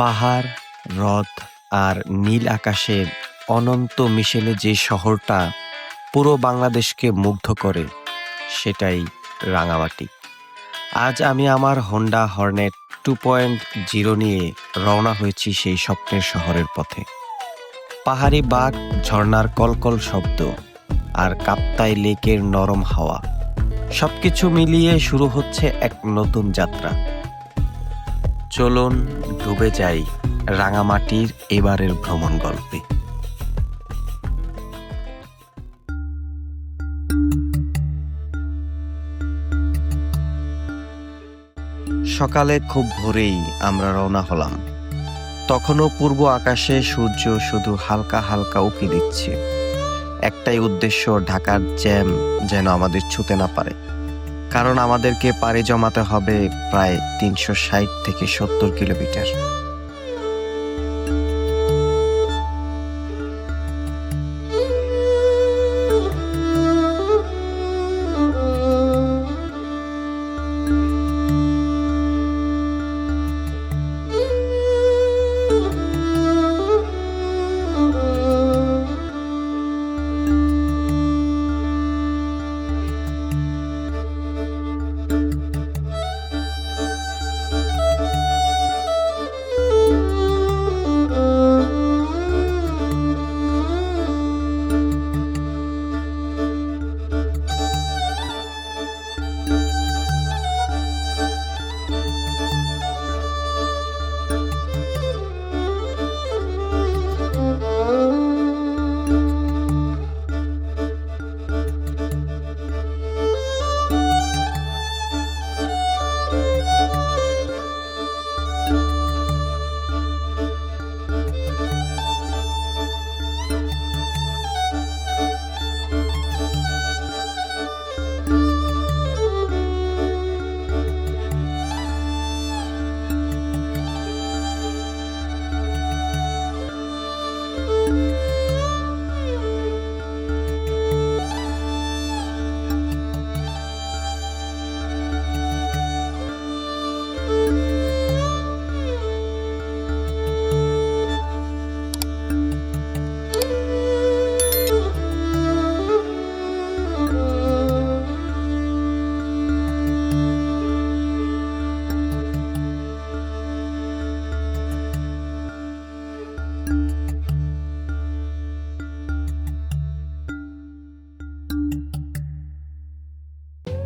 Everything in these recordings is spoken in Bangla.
পাহাড়, হ্রদ আর নীল আকাশের অনন্ত মিশেলে যে শহরটা পুরো বাংলাদেশকে মুগ্ধ করে, সেটাই রাঙামাটি। আজ আমি আমার Honda Hornet two point zero নিয়ে রওনা হয়েছি সেই স্বপ্নের শহরের পথে। পাহাড়ি বাঘ, ঝর্ণার কলকল শব্দ আর কাপ্তাই লেকের নরম হাওয়া, সবকিছু মিলিয়ে শুরু হচ্ছে এক নতুন যাত্রা। চলুন ডুবে যাই রাঙামাটির এবারের ভ্রমণ গল্পে। সকালে খুব ভোরেই আমরা রওনা হলাম। তখনও পূর্ব আকাশে সূর্য শুধু হালকা হালকা উঁকি দিচ্ছে। একটাই উদ্দেশ্য, ঢাকার জ্যাম যেন আমাদের ছুতে না পারে। কারণ আমাদেরকে পাড়ি জমাতে হবে প্রায় তিনশো ষাট থেকে সত্তর কিলোমিটার।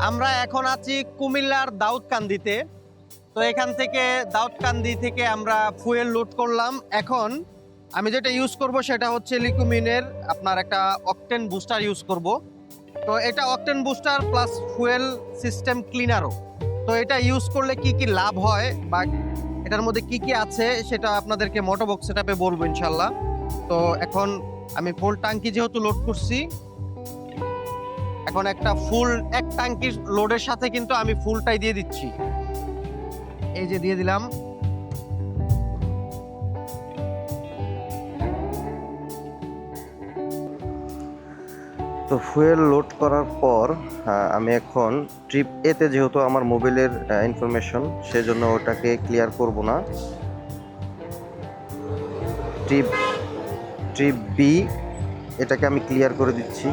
আমরা এখন আছি কুমিল্লার দাউদকান্দিতে। তো এখান থেকে, দাউদকান্দি থেকে আমরা ফুয়েল লোড করলাম। এখন আমি যেটা ইউজ করব সেটা হচ্ছে লিকুমিনের আপনার একটা অকটেন বুস্টার ইউজ করব। তো এটা octane booster plus fuel system ক্লিনারও তো এটা ইউজ করলে কি কি লাভ হয় বা এটার মধ্যে কি কি আছে সেটা আপনাদেরকে মোটোবক্স সেটাপে বলব ইনশাল্লাহ তো এখন আমি ফুল টাঙ্কি যেহেতু লোড করছি এখন একটা ফুল, এক ট্যাঙ্কির লোডের সাথে কিন্তু আমি ফুলটাই দিয়ে দিচ্ছি। এই যে দিয়ে দিলাম। তো ফুয়েল লোড করার পর আমি এখন ট্রিপ এতে যেহেতু আমার মোবাইলের ইনফরমেশন সেজন্য ওটাকে ক্লিয়ার করব না। ট্রিপ ট্রিপ বি এটাকে আমি ক্লিয়ার করে দিচ্ছি।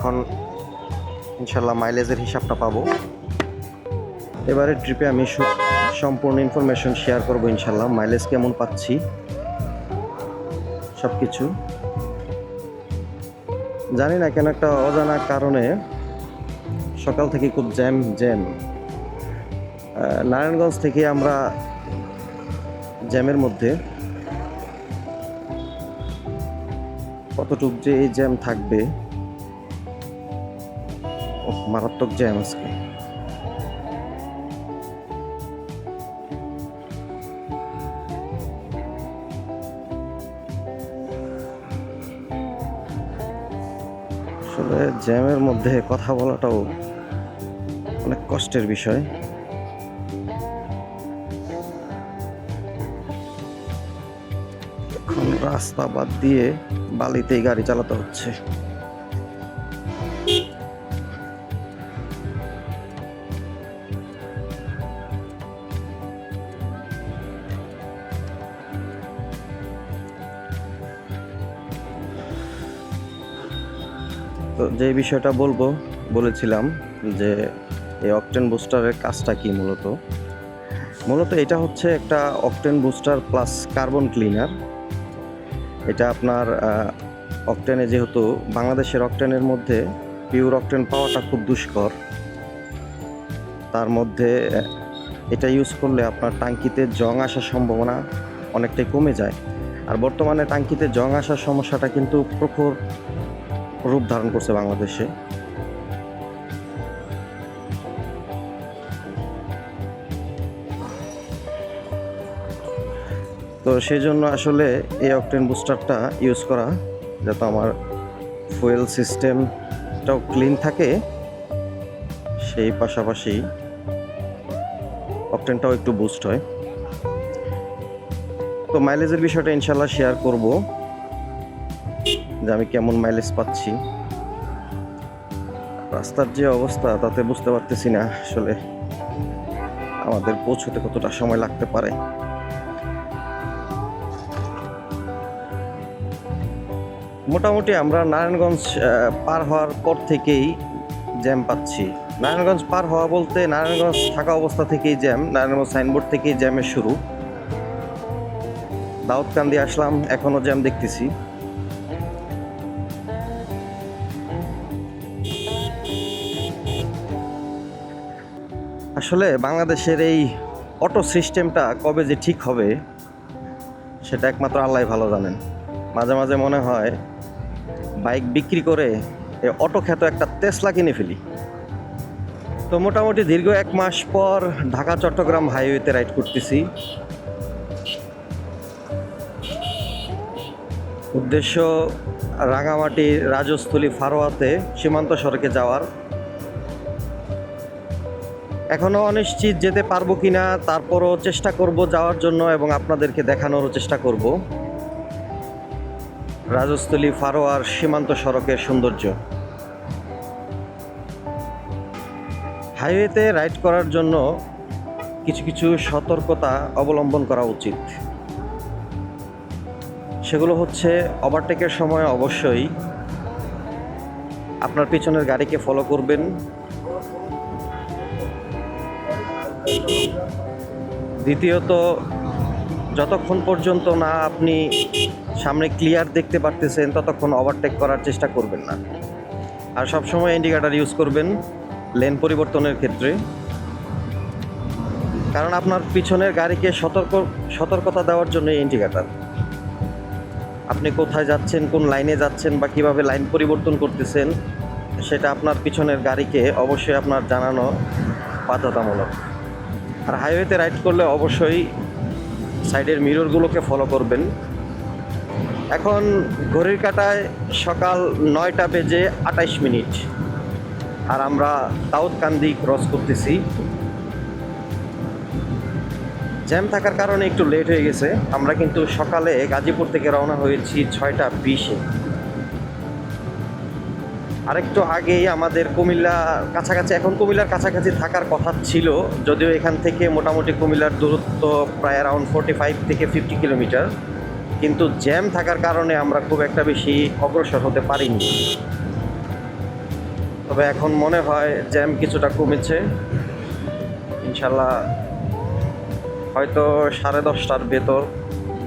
এখন ইনশাল্লাহ মাইলেজের হিসাবটা পাবো। এবারে ট্রিপে আমি সম্পূর্ণ ইনফরমেশন শেয়ার করব ইনশাল্লাহ মাইলেজ কেমন পাচ্ছি সব কিছু জানি না, কেন একটা অজানা কারণে সকাল থেকে খুব জ্যাম জ্যাম। নারায়ণগঞ্জ থেকে আমরা জ্যামের মধ্যে। কতটুক যে এই জ্যাম থাকবে মারাত্মক জ্যাম আজকে। আসলে জ্যামের মধ্যে কথা বলাটাও অনেক কষ্টের বিষয়। এখন রাস্তা বাদ দিয়ে বালিতেই গাড়ি চালাতে হচ্ছে। যে বিষয়টা বলব, বলেছিলাম যে এই অকটেন বুস্টারের কাজটা কি মূলত? মূলত এটা হচ্ছে একটা octane booster plus carbon cleaner. এটা আপনার অকটেনে যেহেতু বাংলাদেশের অকটেনের মধ্যে পিওর অকটেন পাওয়াটা খুব দুষ্কর। তার মধ্যে এটা ইউজ করলে আপনার টাঙ্কিতে জং আসার সম্ভাবনা অনেকটাই কমে যায়। আর বর্তমানে টাঙ্কিতে জং আসার সমস্যাটা কিন্তু প্রখর রূপ ধারণ করছে বাংলাদেশে। তো সেই জন্য আসলে এই অকটেন বুস্টারটা ইউজ করা, যাতে আমার ফুয়েল সিস্টেমটাও ক্লিন থাকে, সেই পাশাপাশি অকটেনটাও একটু বুস্ট হয়। তো মাইলেজের বিষয়টা ইনশাল্লাহ শেয়ার করব। যে আমি কেমন মাইলেজ পাচ্ছি। রাস্তার যে অবস্থা, তাতে বুঝতে পারতেছি না আসলে আমাদের পৌঁছতে কতটা সময় লাগতে পারে। মোটামুটি আমরা নারায়ণগঞ্জ পার হওয়ার পর থেকেই জ্যাম পাচ্ছি। নারায়ণগঞ্জ পার হওয়া বলতে নারায়ণগঞ্জ থাকা অবস্থা থেকেই জ্যাম নারায়ণগঞ্জ সাইনবোর্ড থেকেই জ্যামের শুরু। দাউদকান্দি আসলাম এখনও জ্যাম দেখতেছি। আসলে বাংলাদেশের এই অটো সিস্টেমটা কবে যে ঠিক হবে, সেটা একমাত্র আল্লাহ ভালো জানেন। মাঝে মাঝে মনে হয় বাইক বিক্রি করে এই অটো খ্যাত একটা তেসলা কিনে ফেলি। তো মোটামুটি দীর্ঘ এক মাস পর ঢাকা, চট্টগ্রাম হাইওয়েতে রাইড করতেছি। উদ্দেশ্য রাঙামাটি রাজস্থলী ফারোয়াতে সীমান্ত সড়কে যাওয়ার। এখনও অনিশ্চিত যেতে পারব কিনা, তারপরও চেষ্টা করব যাওয়ার জন্য এবং আপনাদেরকে দেখানোরও চেষ্টা করব। রাজস্থলী ফারোয়ার সীমান্ত সড়কের সৌন্দর্য। হাইওয়েতে রাইড করার জন্য কিছু কিছু সতর্কতা অবলম্বন করা উচিত। সেগুলো হচ্ছে ওভারটেকের সময় অবশ্যই আপনার পিছনের গাড়িকে ফলো করবেন দ্বিতীয়ত, যতক্ষণ পর্যন্ত না আপনি সামনে ক্লিয়ার দেখতে পারতেছেন, ততক্ষণ ওভারটেক করার চেষ্টা করবেন না। আর সবসময় ইন্ডিকেটার ইউজ করবেন লেন পরিবর্তনের ক্ষেত্রে। কারণ আপনার পিছনের গাড়িকে সতর্ক, সতর্কতা দেওয়ার জন্য ইন্ডিকেটার আপনি কোথায় যাচ্ছেন, কোন লাইনে যাচ্ছেন বা কীভাবে লাইন পরিবর্তন করতেছেন, সেটা আপনার পিছনের গাড়িকে অবশ্যই আপনার জানানো বাধ্যতামূলক। আর হাইওয়েতে রাইড করলে অবশ্যই সাইডের মিররগুলোকে ফলো করবেন। এখন ঘড়ির কাটায় সকাল নয়টা বেজে আটাইশ মিনিট। আর আমরা দাউদকান্দি ক্রস করতেছি। জ্যাম থাকার কারণে একটু লেট হয়ে গেছে। আমরা কিন্তু সকালে গাজীপুর থেকে রওনা হয়েছি ছয়টা বিশে। আরেকটু আগেই আমাদের কুমিল্লা কাছাকাছি, এখন কুমিল্লার কাছাকাছি থাকার কথা ছিল, যদিও এখান থেকে মোটামুটি কুমিল্লার দূরত্ব প্রায় অ্যারাউন্ড ফোর্টি ফাইভ থেকে ফিফটি কিলোমিটার কিন্তু জ্যাম থাকার কারণে আমরা খুব একটা বেশি অগ্রসর হতে পারিনি। তবে এখন মনে হয় জ্যাম কিছুটা কমেছে। ইনশাল্লাহ হয়তো সাড়ে দশটার ভেতর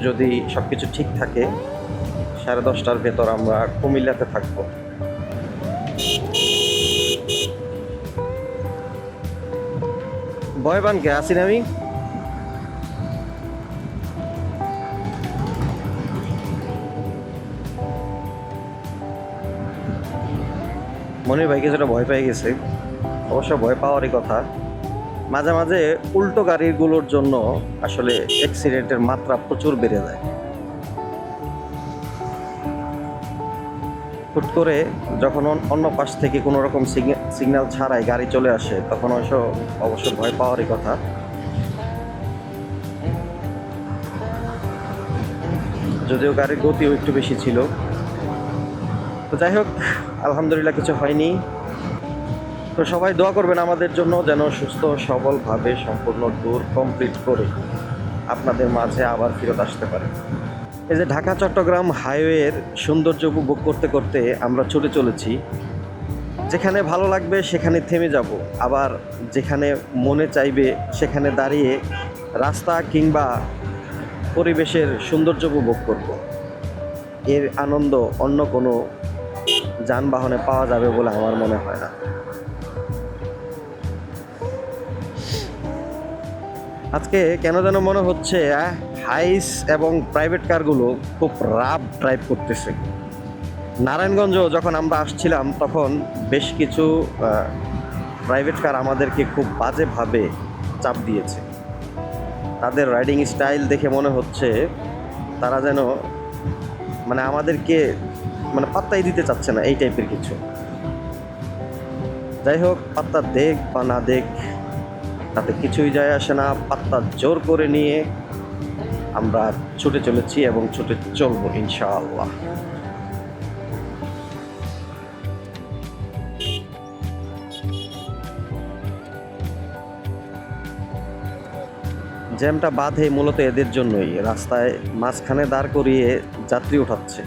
যদি সব কিছু ঠিক থাকে, সাড়ে দশটার ভেতর আমরা কুমিল্লাতে থাকব। ভয়বান কে? আসি না আমি। মনির ভাই কিছুটা ভয় পেয়ে গেছে, অবশ্য ভয় পাওয়ারই কথা, মাঝে মাঝে উল্টো গাড়িগুলোর জন্য আসলে অ্যাক্সিডেন্টের মাত্রা প্রচুর বেড়ে যায়। হুট করে যখন অন্য পাশ থেকে কোনো রকম সিগন্যাল ছাড়াই গাড়ি চলে আসে, তখন অবশ্য অবশ্য ভয় পাওয়ারই কথা। যদিও গাড়ির গতিও একটু বেশি ছিল। তো যাই হোক, আলহামদুলিল্লাহ কিছু হয়নি। তো সবাই দোয়া করবেন আমাদের জন্য যেন সুস্থ, সবলভাবে সম্পূর্ণ ট্যুর কমপ্লিট করে আপনাদের মাঝে আবার ফেরত আসতে পারে। এই যে ঢাকা চট্টগ্রাম হাইওয়ের সৌন্দর্য উপভোগ করতে করতে আমরা চলে চলেছি। যেখানে ভালো লাগবে সেখানে থেমে যাব। আবার যেখানে মনে চাইবে সেখানে দাঁড়িয়ে রাস্তা কিংবা পরিবেশের সৌন্দর্য উপভোগ করব। এর আনন্দ অন্য কোনো যানবাহনে পাওয়া যাবে বলে আমার মনে হয় না। আজকে কেন যেন মনে হচ্ছে আহ, হাইস এবং প্রাইভেট কারগুলো খুব রাফ ড্রাইভ করতেছে। নারায়ণগঞ্জ যখন আমরা আসছিলাম, তখন বেশ কিছু প্রাইভেট কার আমাদেরকে খুব বাজেভাবে চাপ দিয়েছে। তাদের রাইডিং স্টাইল দেখে মনে হচ্ছে তারা যেন মানে আমাদেরকে মানে পাত্তাই দিতে চাচ্ছে না এই টাইপের কিছু। যাই হোক, পাত্তা দেখ বা না দেখ, তাতে কিছুই যায় আসে না। পাত্তা জোর করে নিয়ে আমরা ছুটে চলেছি এবং ছুটে চলবো ইনশাআল্লাহ। জ্যামটা বাঁধে মূলত এদের জন্যই। রাস্তায় মাঝখানে দাঁড় করিয়ে যাত্রী উঠাচ্ছে।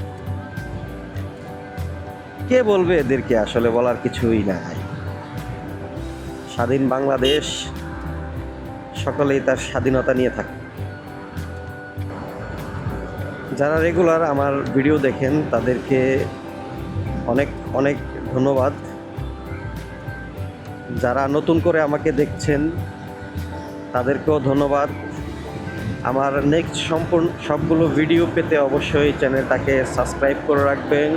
কে বলবে এদেরকে? আসলে বলার কিছুই নাই। স্বাধীন বাংলাদেশ, সকলেই তার স্বাধীনতা নিয়ে থাকে। যারা রেগুলার আমার ভিডিও দেখেন, তাদেরকে অনেক অনেক ধন্যবাদ। যারা নতুন করে আমাকে দেখছেন, তাদেরকেও ধন্যবাদ। আমার নেক্সট সম্পূর্ণ, সবগুলো ভিডিও পেতে অবশ্যই চ্যানেলটাকে সাবস্ক্রাইব করে রাখবেন।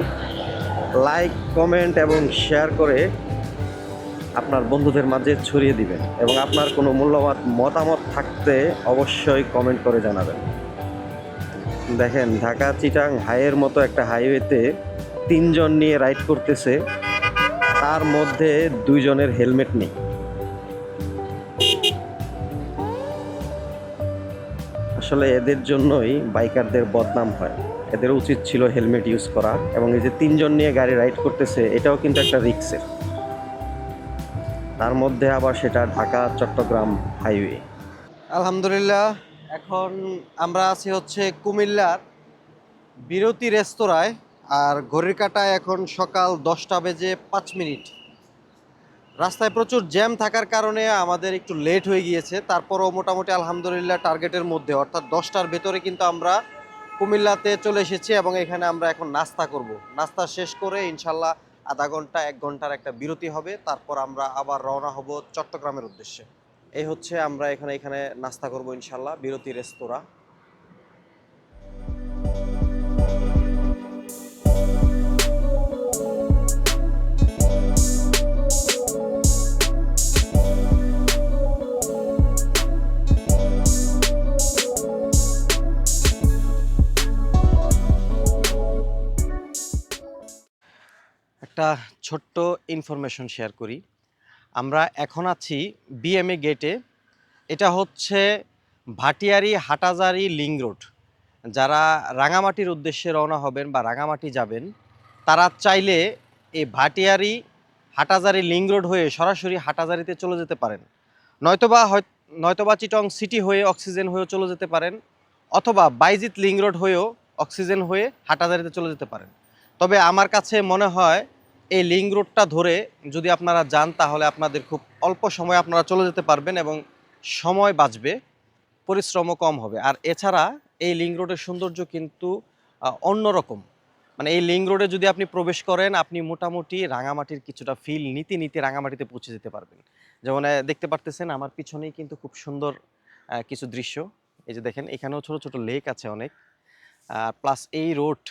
লাইক কমেন্ট এবং শেয়ার করে আপনার বন্ধুদের মাঝে ছড়িয়ে দিবেন এবং আপনার কোনো মূল্যবান মতামত থাকতে অবশ্যই কমেন্ট করে জানাবেন। দেখেন, ঢাকা চিটাং হাইয়ের মতো একটা হাইওয়েতে তিনজন নিয়ে রাইড করতেছে। তার মধ্যে দুইজনের হেলমেট নেই। আসলে এদের জন্যই বাইকারদের বদনাম হয়। এদের উচিত ছিল হেলমেট ইউজ করা এবং এই যে তিনজন নিয়ে গাড়ি রাইড করতেছে, এটাও কিন্তু একটা রিক্সের তার মধ্যে আবার সেটা ঢাকা চট্টগ্রাম হাইওয়ে। আলহামদুলিল্লাহ এখন আমরা আছি হচ্ছে কুমিল্লার বিরতি রেস্তোরাঁয় আর ঘড়ির কাটায় এখন সকাল দশটা বেজে পাঁচ মিনিট। রাস্তায় প্রচুর জ্যাম থাকার কারণে আমাদের একটু লেট হয়ে গিয়েছে, তারপরও মোটামুটি আলহামদুলিল্লাহ টার্গেটের মধ্যে, অর্থাৎ দশটার ভেতরে কিন্তু আমরা কুমিল্লাতে চলে এসেছি এবং এখানে আমরা এখন নাস্তা করব। নাস্তা শেষ করে ইনশাল্লাহ আধা ঘণ্টা, এক ঘণ্টার একটা বিরতি হবে, তারপর আমরা আবার রওনা হব চট্টগ্রামের উদ্দেশ্যে। এই হচ্ছে আমরা এখানে এখানে নাস্তা করব ইনশাল্লাহ, বিরতি রেস্তোরাঁ। একটা ছোট্ট ইনফরমেশন শেয়ার করি। আমরা এখন আছি বিএমএ গেটে এটা হচ্ছে ভাটিয়ারি হাটাজারি লিং রোড। যারা রাঙামাটির উদ্দেশ্যে রওনা হবেন বা রাঙামাটি যাবেন, তারা চাইলে এই ভাটিয়ারি হাটাজারি লিং রোড হয়ে সরাসরি হাটাজারিতে চলে যেতে পারেন। নয়তোবা নয়তোবা চিটং সিটি হয়ে অক্সিজেন হয়েও চলে যেতে পারেন, অথবা বাইজিত লিং রোড হয়েও অক্সিজেন হয়ে হাটাজারিতে চলে যেতে পারেন। তবে আমার কাছে মনে হয় এই লিং রোডটা ধরে যদি আপনারা যান, তাহলে আপনাদের খুব অল্প সময় আপনারা চলে যেতে পারবেন এবং সময় বাঁচবে, পরিশ্রমও কম হবে। আর এছাড়া এই লিং রোডের সৌন্দর্য কিন্তু অন্যরকম। মানে এই লিং রোডে যদি আপনি প্রবেশ করেন, আপনি মোটামুটি রাঙামাটির কিছুটা ফিল নিতে নিতে রাঙামাটিতে পৌঁছে যেতে পারবেন। যেমন দেখতে পারতেছেন, আমার পিছনেই কিন্তু খুব সুন্দর কিছু দৃশ্য। এই যে দেখেন, এখানেও ছোট ছোট লেক আছে অনেক। প্লাস এই রোড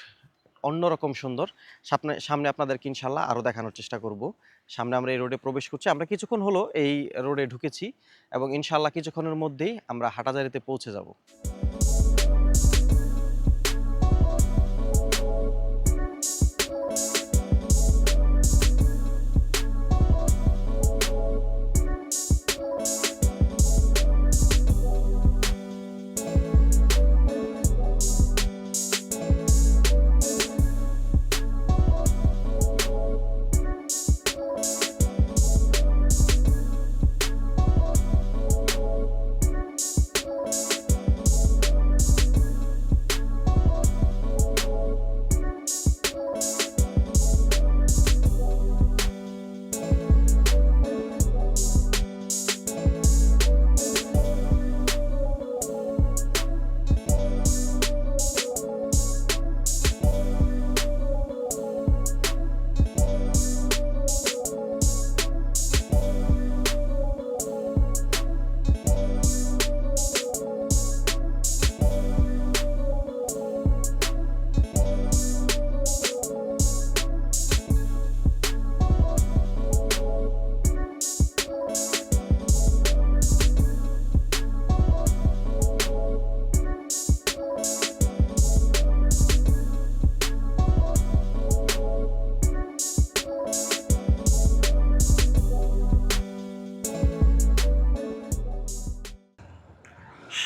অন্যরকম সুন্দর। সামনে সামনে আপনাদেরকে ইনশাল্লাহ আরও দেখানোর চেষ্টা করব। সামনে আমরা এই রোডে প্রবেশ করছি। আমরা কিছুক্ষণ হলো এই রোডে ঢুকেছি এবং ইনশাল্লাহ কিছুক্ষণের মধ্যেই আমরা হাটাজারিতে পৌঁছে যাব।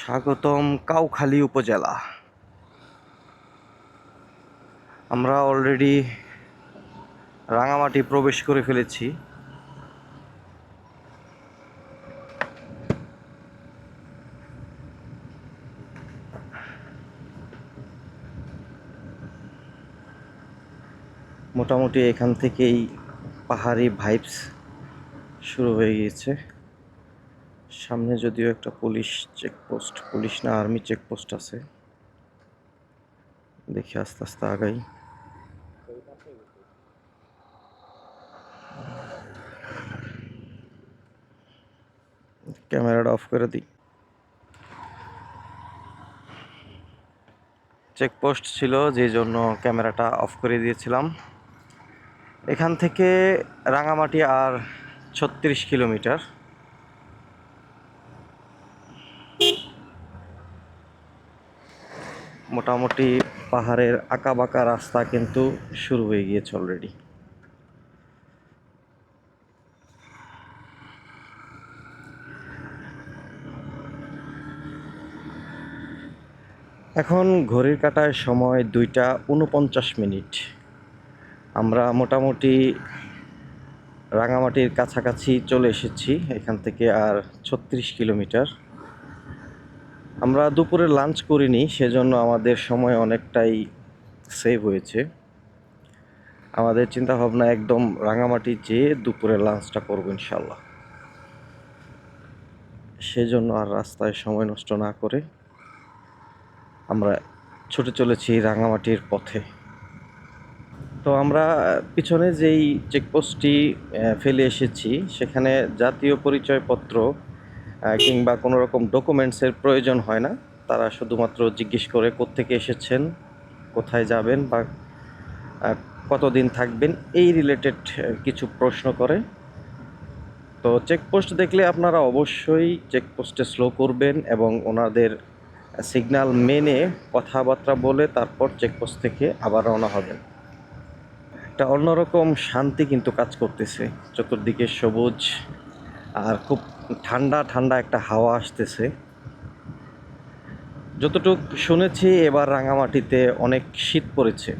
স্বাগতম কাউখালী উপজেলা। আমরা অলরেডি রাঙামাটি প্রবেশ করে ফেলেছি। মোটামুটি এখান থেকেই পাহাড়ি ভাইবস শুরু হয়ে গিয়েছে। সামনে যদিও একটা পুলিশ চেকপোস্ট পুলিশ না আর্মি চেকপোস্ট আছে। দেখি আস্তে আস্তে আগাই। ক্যামেরাটা অফ করে দিই। চেকপোস্ট ছিল, যে জন্য ক্যামেরাটা অফ করে দিয়েছিলাম। এখান থেকে রাঙামাটি আর ছত্রিশ কিলোমিটার। মোটামুটি পাহাড়ের আঁকা বাঁকা রাস্তা কিন্তু শুরু হয়ে গিয়েছে অলরেডি এখন ঘড়ির কাটায় সময় দুইটা উনপঞ্চাশ মিনিট। আমরা মোটামুটি রাঙামাটির কাছাকাছি চলে এসেছি, এখান থেকে আর ছত্রিশ কিলোমিটার। আমরা দুপুরে লাঞ্চ করিনি, সেজন্য আমাদের সময় অনেকটাই সেভ হয়েছে। আমাদের চিন্তা ভাবনা একদম রাঙামাটি যেয়ে দুপুরে লাঞ্চটা করব ইনশাল্লাহ সেজন্য আর রাস্তায় সময় নষ্ট না করে আমরা ছুটে চলেছি রাঙামাটির পথে। তো আমরা পিছনে যেই চেকপোস্টটি ফেলে এসেছি, সেখানে জাতীয় পরিচয়পত্র কিংবা কোনো রকম ডকুমেন্টসের প্রয়োজন হয় না। তারা শুধুমাত্র জিজ্ঞেস করে কোত্থেকে এসেছেন, কোথায় যাবেন বা কতদিন থাকবেন, এই রিলেটেড কিছু প্রশ্ন করে। তো চেকপোস্ট দেখলে আপনারা অবশ্যই চেকপোস্টে স্লো করবেন এবং ওনাদের সিগন্যাল মেনে কথাবার্তা বলে তারপর চেকপোস্ট থেকে আবার রওনা হবেন। একটা অন্যরকম শান্তি কিন্তু কাজ করতেছে। চতুর্দিকে সবুজ আর খুব ঠান্ডা ঠান্ডা একটা হাওয়া আসতেছে। যতটুক শুনেছি, এবার রাঙামাটিতে অনেক শীত পড়েছে।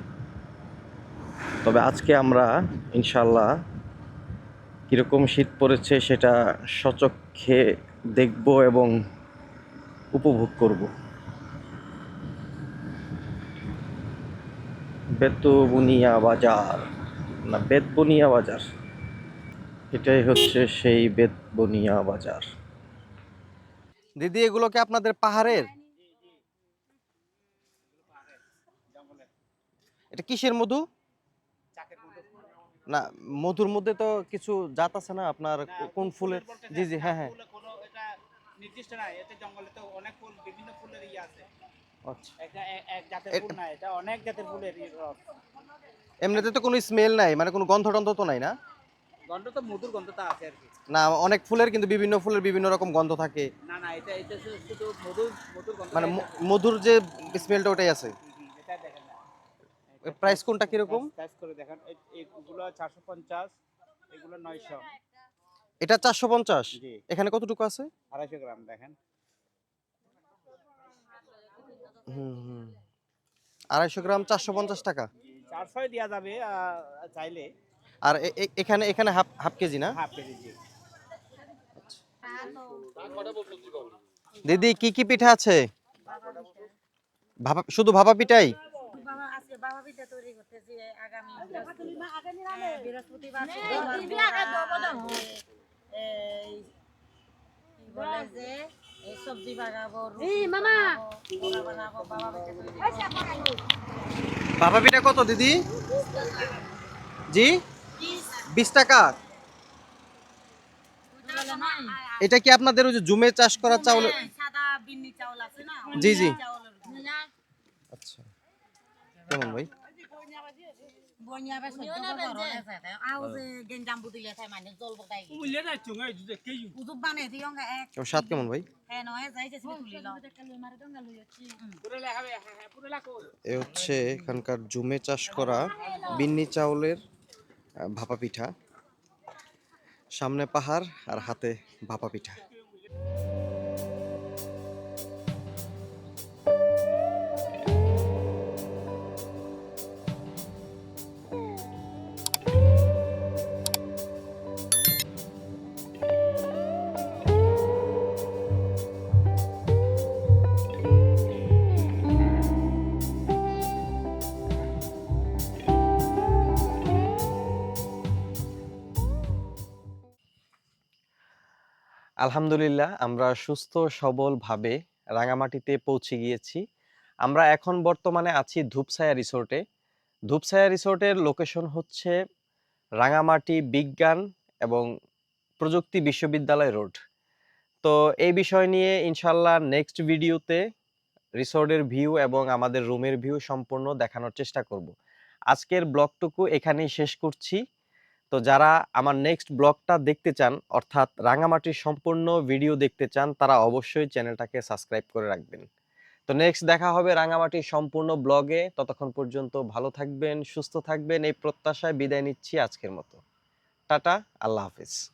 তবে আজকে আমরা ইনশাল্লাহ কীরকম শীত পড়েছে সেটা সচক্ষে দেখব এবং উপভোগ করব। বেতবুনিয়া বাজার, না, বেতবুনিয়া বাজার। এটাই হচ্ছে সেই বেতবুনিয়া বাজার। দিদি এগুলো কি আপনাদের পাহাড়ের? এটা কিসের মধু? না মধুর মধ্যে তো কিছু জাত আছে না আপনার? কোন ফুলের? জি জি হ্যাঁ হ্যাঁ। ফুলে কোনো এটা নির্দিষ্ট না এতে জঙ্গলে তো অনেক ফুল বিভিন্ন ফুলের ইয়ে আছে আচ্ছা। এক জাতের ফুল না এটা অনেক জাতের ফুলের এমনিতে তো কোনো স্মেল নাই মানে কোনো গন্ধ টন্ধ তো নাই না? গন্ধ তো মধুর গন্ধটা আছে আর কি। না অনেক ফুলের কিন্তু বিভিন্ন ফুলের বিভিন্ন রকম গন্ধ থাকে। না না এটা এটা শুধু- মধুর মধুর গন্ধ মানে মধুর যে স্মেলটা ওটাই আছে। এটা দেখেন না প্রাইস কোনটা কীরকম? প্রাইস করে দেখেন। এই- এইগুলো চারশো পঞ্চাশ এগুলো নয়শো। এটা চারশো পঞ্চাশ? জি। এখানে কতটুকু আছে? আড়াইশো গ্রাম দেখেন। হুম হুম। আড়াইশো গ্রাম চারশো পঞ্চাশ টাকা। চারশোই দেওয়া যাবে চাইলে। আর এখানে এখানে হাফ হাফ কেজি না? হাফ কেজি জি। দিদি কি কি পিঠা আছে? ভাপা শুধু ভাপা পিঠাই? বাবা সবজি বানাবো, পিঠা কত দিদি? জি? বিশ টাকা। এটা কি আপনাদের ওই যে জুমে চাষ করা চাউল? সাদা আছে জি, জি। আচ্ছা। কেমন ভাই? মানে স্বাদ কেমন ভাই? হ্যাঁ এ হচ্ছে এখানকার জুমে চাষ করা বিন্নি চাউলের ভাপা পিঠা সামনে পাহাড় আর হাতে ভাপা পিঠা। আলহামদুলিল্লাহ, আমরা সুস্থ, সবলভাবে রাঙামাটিতে পৌঁছে গিয়েছি। আমরা এখন বর্তমানে আছি ধূপসায়া রিসোর্টে। ধূপসায়া রিসোর্টের লোকেশন হচ্ছে রাঙামাটি বিজ্ঞান এবং প্রযুক্তি বিশ্ববিদ্যালয় রোড। তো এই বিষয় নিয়ে ইনশাল্লাহ নেক্সট ভিডিওতে রিসোর্টের ভিউ এবং আমাদের রুমের ভিউ সম্পূর্ণ দেখানোর চেষ্টা করব। আজকের ব্লগটুকু এখানেই শেষ করছি। তো যারা আমার নেক্সট ব্লগটা দেখতে চান, অর্থাৎ রাঙামাটির সম্পূর্ণ ভিডিও দেখতে চান, তারা অবশ্যই চ্যানেলটাকে সাবস্ক্রাইব করে রাখবেন। তো নেক্সট দেখা হবে রাঙামাটির সম্পূর্ণ ব্লগে। ততক্ষণ পর্যন্ত ভালো থাকবেন, সুস্থ থাকবেন। এই প্রত্যাশায় বিদায় নিচ্ছি আজকের মতো। টাটা, আল্লাহ হাফিজ।